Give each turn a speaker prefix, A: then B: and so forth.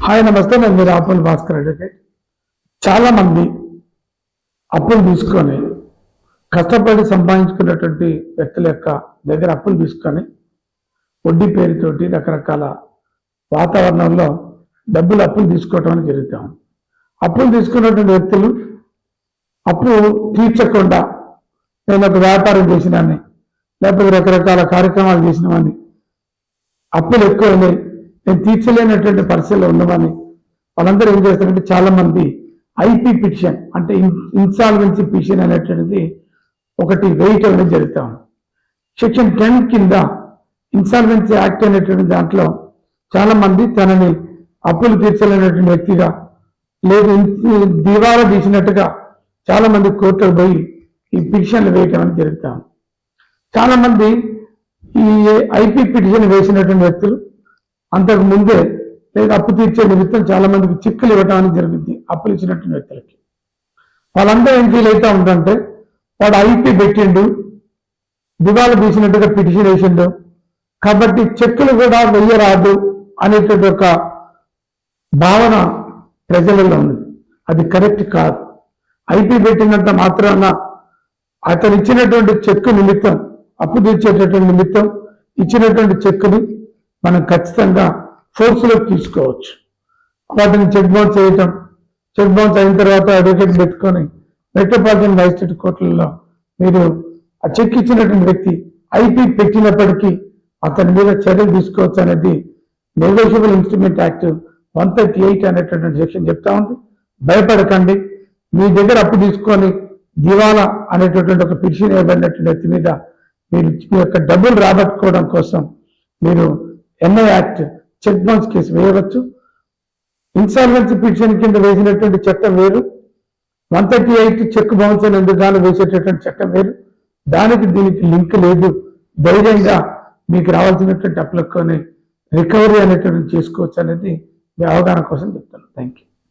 A: Hi నమస్తే నేను మీరు ఆపుల్ భాస్కర్ అడ్వకేట్ చాలామంది అప్పులు తీసుకొని కష్టపడి సంపాదించుకున్నటువంటి వ్యక్తుల యొక్క దగ్గర అప్పులు తీసుకొని వడ్డీ పేరుతోటి రకరకాల వాతావరణంలో డబ్బులు అప్పులు తీసుకోవటం అని జరుగుతాం అప్పులు తీసుకున్నటువంటి వ్యక్తులు అప్పు తీర్చకుండా నేను ఒక వ్యాపారం చేసినాన్ని లేకపోతే రకరకాల కార్యక్రమాలు చేసినామని అప్పులు ఎక్కువ ఉన్నాయి నేను తీర్చలేనటువంటి పరిస్థితిలో ఉన్నామని వాళ్ళందరూ ఏం చేస్తారంటే చాలా మంది ఐపీ పిటిషన్ అంటే ఇన్సాల్వెన్సీ పిటిషన్ అనేటువంటిది ఒకటి వేయటం అనేది జరుగుతా సెక్షన్ టెన్ కింద ఇన్సాల్వెన్సీ యాక్ట్ అనేటువంటి దాంట్లో చాలా మంది తనని అప్పులు తీర్చలేనటువంటి వ్యక్తిగా లేదు దివాలా తీసినట్టుగా చాలా మంది కోర్టుకు పోయి ఈ పిటిషన్లు వేయటం అని జరుగుతాం చాలా మంది ఈ ఐపీ పిటిషన్ వేసినటువంటి వ్యక్తులు అంతకు ముందే లేదా అప్పు తీర్చే నిమిత్తం చాలా మందికి చిక్కులు ఇవ్వడానికి జరిగింది. అప్పులు ఇచ్చినటువంటి వ్యక్తులకి. వాళ్ళందరూ ఏం ఫీల్ అవుతా ఉందంటే వాడు ఐపీ పెట్టిండు దివాళ తీసినట్టుగా పిటిషన్ వేసిండు. కాబట్టి చెక్కులు కూడా వెయ్యరాదు అనేటువంటి ఒక భావన ప్రజలలో ఉంది. అది కరెక్ట్ కాదు. ఐపీ పెట్టినంత మాత్రాన అతను ఇచ్చినటువంటి చెక్కు నిమిత్తం అప్పు తీర్చేటటువంటి నిమిత్తం ఇచ్చినటువంటి చెక్కుని మనం ఖచ్చితంగా ఫోర్స్లోకి తీసుకోవచ్చు. వాటిని చెక్ బౌన్స్ చేయటం చెక్ బౌన్స్ అయిన తర్వాత అడ్వకేట్ పెట్టుకొని మెట్రోపాలిటన్ మ్యాజిస్ట్రేట్ కోర్టులలో మీరు ఆ చెక్ ఇచ్చినటువంటి వ్యక్తి ఐపీ పెట్టినప్పటికీ అతని మీద చర్యలు తీసుకోవచ్చు అనేది negotiable instrument act one thirty eight అనేటటువంటి సెక్షన్ చెప్తా ఉంది. భయపడకండి. మీ దగ్గర అప్పు తీసుకొని దివాలా అనేటటువంటి ఒక పిటిషన్ ఇవ్వబడినటువంటి వ్యక్తి మీద మీరు మీ యొక్క డబ్బులు రాబట్టుకోవడం కోసం మీరు NI act cheque bounce case వేయవచ్చు. ఇన్సాల్వెన్సీ పిటిషన్ కింద వేసినటువంటి చట్టం వేరు. One thirty eight cheque bounce అని ఎందుకు వేసేటటువంటి చట్టం వేరు. దానికి దీనికి లింక్ లేదు. ధైర్యంగా మీకు రావాల్సినటువంటి అప్లక్కొని రికవరీ అనేటువంటి చేసుకోవచ్చు అనేది మీ అవగాహన కోసం చెప్తాను థ్యాంక్ యూ